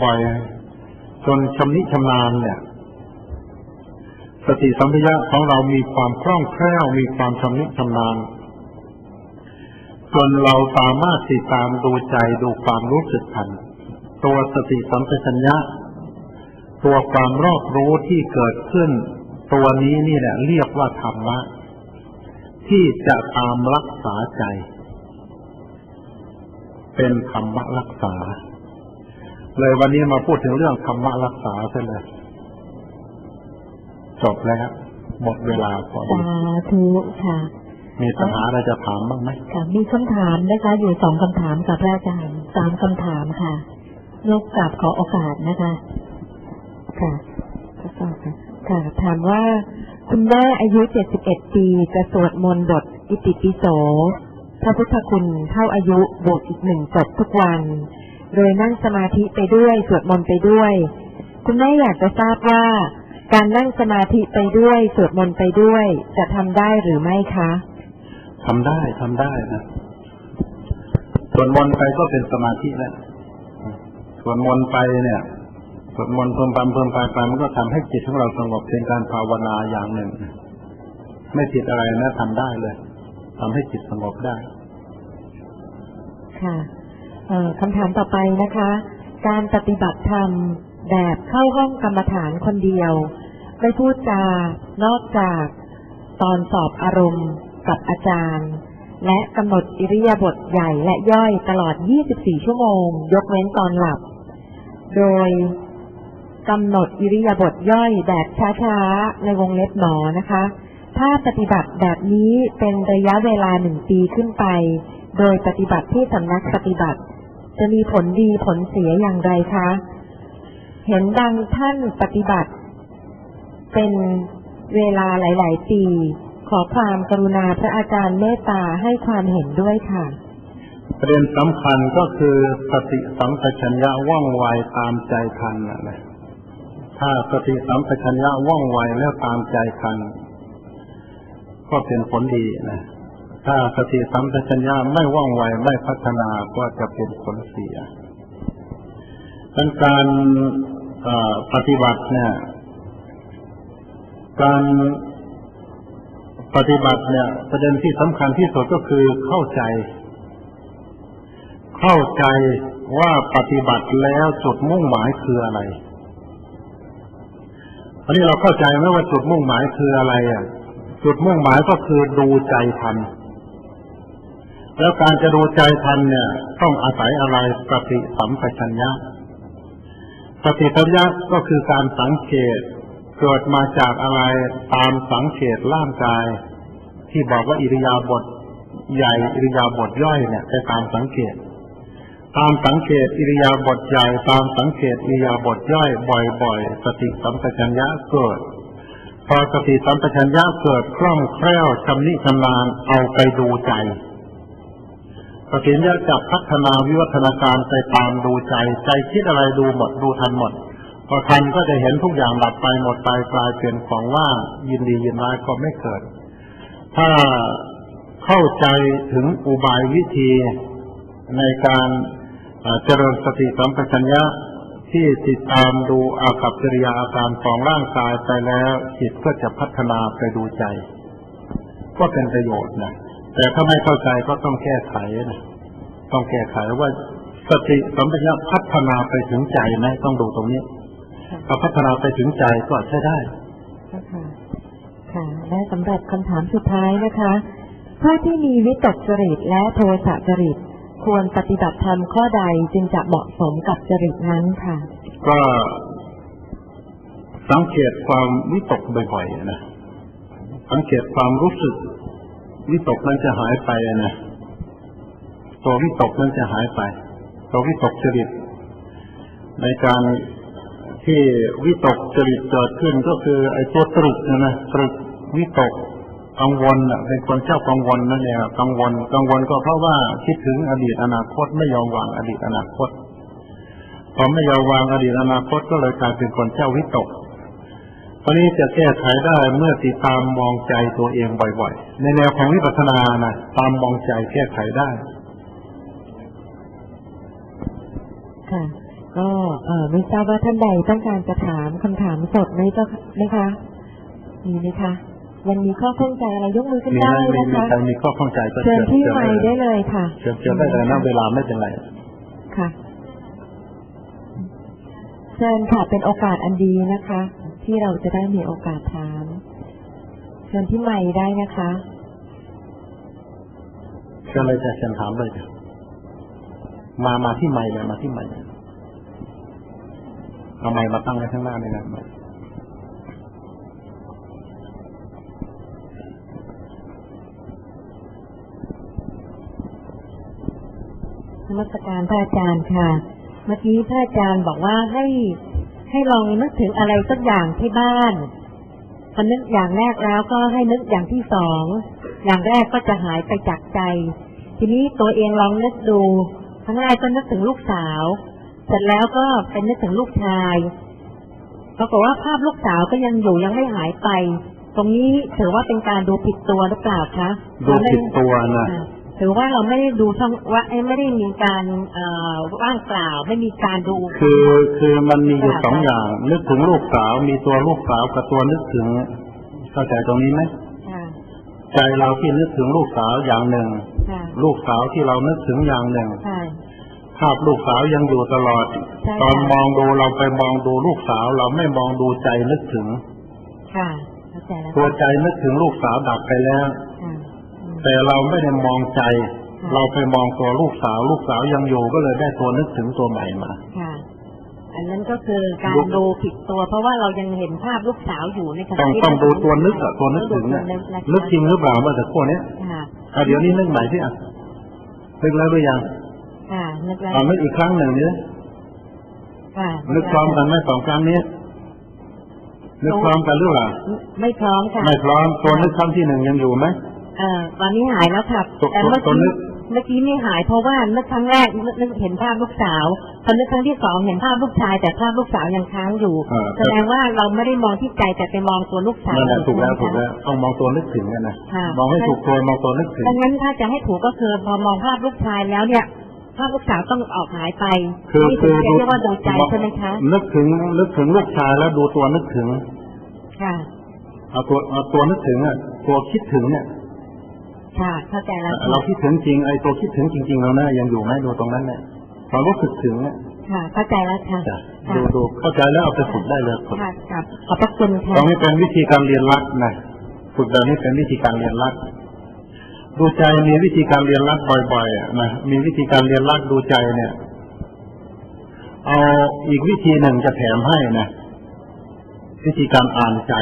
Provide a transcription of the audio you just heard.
ปล่อยจนชำนิชำนาญเนี่ย สติสัมปชัญญะของเรามีความคล่องแคล่วมีความชำนิชำนาญจนเราสามารถติดตามดูใจดูความรู้สึกทัน ตัวสติสัมปชัญญะ ตัวความรอบรู้ที่เกิดขึ้น ตัวนี้นี่แหละเรียกว่าธรรมะ ที่จะตามรักษาใจ เป็นธรรมะรักษา เลยวันนี้มาพูดถึงเรื่องธรรมะรักษาเสียเลยจบแล้วหมดเวลาพอดีสาธุค่ะ มีปัญหาอะไรจะถามบ้างไหมค่ะมีคำถามนะคะ อยู่สองคำถามกับพระอาจารย์สามคำถามค่ะยกกลับขอโอกาสนะคะ ค่ะทดสอบค่ะค่ะถามว่าคุณแม่อายุ71ปีจะสวดมนต์บทอิติปิโสพระพุทธคุณเท่าอายุบวกอีกหนึ่งจบทุกวัน โดยนั่งสมาธิไปด้วยสวดมนต์ไปด้วย คุณแม่อยากจะทราบว่า การนั่งสมาธิไปด้วยสวดมนต์ไปด้วย จะทำได้หรือไม่คะทำได้ทำได้นะสวดมนต์ไปก็เป็นสมาธิแล้วสวดมนต์ไปเนี่ยสวดมนต์เพิ่มปำเพิ่มไปไปมันก็ทำให้จิตของเราสงบเป็นการภาวนาอย่างหนึ่ง ไม่ผิดอะไรนะทำได้เลยทำให้จิตสงบได้ ค่ะเอ่อ คำถามต่อไปนะคะ การปฏิบัติธรรมแบบเข้าห้องกรรมฐานคนเดียว ไม่พูดจา นอกจากตอนสอบอารมณ์กับอาจารย์ และกำหนดอิริยาบถใหญ่และย่อยตลอด 24 ชั่วโมง ยกเว้นตอนหลับ โดยกำหนดอิริยาบถย่อยแบบช้าๆ ในวงเล็บหนอนะคะ ถ้าปฏิบัติแบบนี้เป็นระยะเวลาหนึ่งปีขึ้นไป โดยปฏิบัติที่สำนักปฏิบัติ จะมีผลดีผลเสียอย่างไรคะ เห็นดังท่านปฏิบัติ เป็นเวลาหลาย ๆ ปี ขอความกรุณาพระอาจารย์เมตตาให้ความเห็นด้วยค่ะ ประเด็นสำคัญก็คือสติสัมปชัญญะว่องไวตามใจทันนะถ้าสติสัมปชัญญะว่องไวแล้วตามใจทันก็เป็นผลดีนะ ถ้าสติสัมปชัญญะไม่ว่องไวไม่พัฒนาก็จะเป็นผลเสียดังการปฏิบัติเนี่ย การปฏิบัติเนี่ย ประเด็นที่สำคัญที่สุดก็คือเข้าใจ เข้าใจว่าปฏิบัติแล้วจุดมุ่งหมายคืออะไรอันนี้เราเข้าใจไหมว่าจุดมุ่งหมายคืออะไรอะ จุดมุ่งหมายก็คือดูใจทัน แล้วการจะดูใจทันเนี่ย ต้องอาศัยอะไรสติสัมปชัญญะสติสัมปชัญญะก็คือการสังเกตเกิดมาจากอะไรตามสังเกตร่างกาย ที่บอกว่าอิริยาบถใหญ่อิริยาบถย่อยเนี่ยไปตามสังเกต ตามสังเกตอิริยาบถใหญ่ตามสังเกตอิริยาบถย่อย บ่อยๆ สติสัมปชัญญะเกิดพอสติสัมปชัญญะเกิดคล่องแคล่วชำนิชำนาญเอาไปดูใจ สติญาจะพัฒนาวิวัฒนาการไปตามดูใจ ใจคิดอะไรดูหมดดูทันหมด พอทันก็จะเห็นทุกอย่างดับไปหมดไปกลายเป็นของว่างยินดียินร้ายก็ไม่เกิด ถ้าเข้าใจถึงอุบายวิธีในการเจริญสติสัมปชัญญะที่ติดตามดูอากับกิริยาอาการของร่างกายไปแล้วจิตก็จะพัฒนาไปดูใจ ก็เป็นประโยชน์นะ แต่ถ้าไม่เข้าใจก็ต้องแก้ไขนะต้องแก้ไขว่าสติสัมปชัญญะพัฒนาไปถึงใจไหมต้องดูตรงนี้ถ้าพัฒนาไปถึงใจก็ใช้ได้ค่ะค่ะและสำหรับคำถามสุดท้ายนะคะผู้ที่มีวิตกจริตและโทสะจริต ควรปฏิบัติธรรมข้อใดจึงจะเหมาะสมกับจริตนั้นค่ะ ก็สังเกตความวิตกบ่อยๆนะสังเกตความรู้สึก วิตกนั้นจะหายไปนะตัววิตกนั้นจะหายไป ตัววิตกจริต ในการที่วิตกจริตเกิดขึ้นก็คือไอ้ตัวตรึกนะนะตรึกวิตกกังวลน่ะเป็นคนเชอบกังวลนั่นเองกังวลกังวลก็เพราะว่าคิดถึงอดีตอนาคตไม่ยอมวางอดีตอนาคตพอไม่ยอมวางอดีตอนาคตก็เลยกลายเป็นคนเจ้าวิตก ตอนนี้จะแก้ไขได้เมื่อติดตามมองใจตัวเองบ่อยๆ ในแนวของวิปัสสนานะตามมองใจแก้ไขได้ ค่ะขก็เออไม่ทราบว่าท่านใดต้องการจะถามคำถามสดไหมเจ้าไหมคะ มีไหมคะ ยังมีข้อข้องใจอะไรยกมือขึ้นมีได้ไหมมีนะมีคะใครมีข้อข้องใจก็เชิญที่เชิญไมค์ได้เลยค่ะเชิญเชิญได้เลยนะเวลาไม่เป็นไร ค่ะ เชิญค่ะเป็นโอกาสอันดีนะคะ ที่เราจะได้มีโอกาสถามเชิญที่ไมค์ได้นะคะเชิญเลยจ้ะเชิญถามเลยจ้ะมามาที่ไมค์เลยมาที่ไมค์เลยเอาไมค์มาตั้งไว้ข้างหน้าเลยนะไมค์นมัสการพระอาจารย์ค่ะ เมื่อกี้พระอาจารย์บอกว่าให้ ให้ลองนึกถึงอะไรสักอย่างที่บ้านพอนึกอย่างแรกแล้วก็ให้นึกอย่างที่สอง อย่างแรกก็จะหายไปจากใจ ทีนี้ตัวเองลองนึกดูครั้งแรกก็นึกถึงลูกสาว เสร็จแล้วก็เป็นนึกถึงลูกชายปรากฏว่าภาพลูกสาวก็ยังอยู่ยังไม่หายไป ตรงนี้ถือว่าเป็นการดูผิดตัวหรือเปล่าคะ ดูผิดตัวนะค่ะ ถือว่าเราไม่ได้ดูช่องว่าเอ้ยไม่ได้มีการเอ่อว่างเปล่าไม่มีการดู คือคือมันมีอยู่สองอย่าง นึกถึงลูกสาวมีตัวลูกสาวกับตัวนึกถึงเข้าใจตรงนี้ไหมค่ะใจเราที่นึกถึงลูกสาวอย่างหนึ่งค่ะลูกสาวที่เรานึกถึงอย่างหนึ่งใช่ภาพลูกสาวยังอยู่ตลอดใช่ค่ะตอนมองดูเราไปมองดูลูกสาว เราไม่มองดูใจนึกถึง ค่ะเข้าใจแล้วตัวใจนึกถึงลูกสาวดับไปแล้วค่ะอืม แต่เราไม่ได้มองใจค่ะเราไปมองตัวลูกสาวลูกสาวยังอยู่ก็เลยได้ตัวนึกถึงตัวใหม่มาค่ะอันนั้นก็คือการลูกดูผิดตัว เพราะว่าเรายังเห็นภาพลูกสาวอยู่ในขณะต้องที่ต้องเราดูตัวนึกอะตัวนึกถึงต้เนี่อยดูตัวนึกนึกจริงหรือเปล่าเมื่อสักครู่เนี้ยค่ะอะเดี๋ยวนี้นึกใหม่ที่อะนึกแล้วหรือยังค่ะนึกแล้วเอานึกอีกครั้งหนึ่งนี้ค่ะนึกพร้อมกันไหมสองครั้งนี้นึกพร้อมกันหรือเปล่าไม่พร้อมค่ะไม่พร้อมตัวนึกครั้งที่หนึ่งยังอยู่ไหม เอ่อตอนนี้หายแล้วค่ะตัวแต่เมื่อตัวกี้นึกเมื่อกี้ไม่หายเพราะว่าเมื่อครั้งแรกนึกนึกเห็นภาพลูกสาวพอนึกครั้งที่สองเห็นภาพลูกชาย แต่ภาพลูกสาวยังค้างอยู่เออแสดงว่าเราไม่ได้มองที่ใจแต่ไปมองตัวลูกสาวนั่นแหละถูกแล้วใช่ถูกไหมแล้วต้องมองตัวนึกถึงกันนะค่ะมองให้ถูกตัวมองตัวนึกถึงดังนั้นถ้าจะให้ถูกก็คือพอมองภาพลูกชายแล้วเนี่ยภาพลูกสาวต้องออกหายไปคือนี่คืถึองจะเรียกว่าดูใจใช่ไหมคะนึกถึงนึกถึงลูกชายแล้วดูตัวนึกถึงค่ะเอาตัวเอาตัวนึกถึงอะตัวคิดถึงเนี่ย ค่ะเข้าใจแล้วเราคิดถึงจริงไอ้ตัวคิดถึงจริง ๆ เราเนี่ยยังอยู่ไหมดูตรงนั้นเนี่ยความรู้สึกถึงเนี่ยค่ะ เข้าใจแล้วค่ะจ้ะค่ะดูดูเข้าใจแล้วเอาไปฝึกได้เลยฝึกค่ะครับขอบพระคุณค่ะตรงนี้เป็นวิธีการเรียนรักนะฝึกแบบนี้เป็นวิธีการเรียนรักดูใจมีวิธีการเรียนรักบ่อยๆอะนะมีวิธีการเรียนรักดูใจเนี่ย เอาอีกวิธีหนึ่งจะแถมให้นะวิธีการอ่านใจ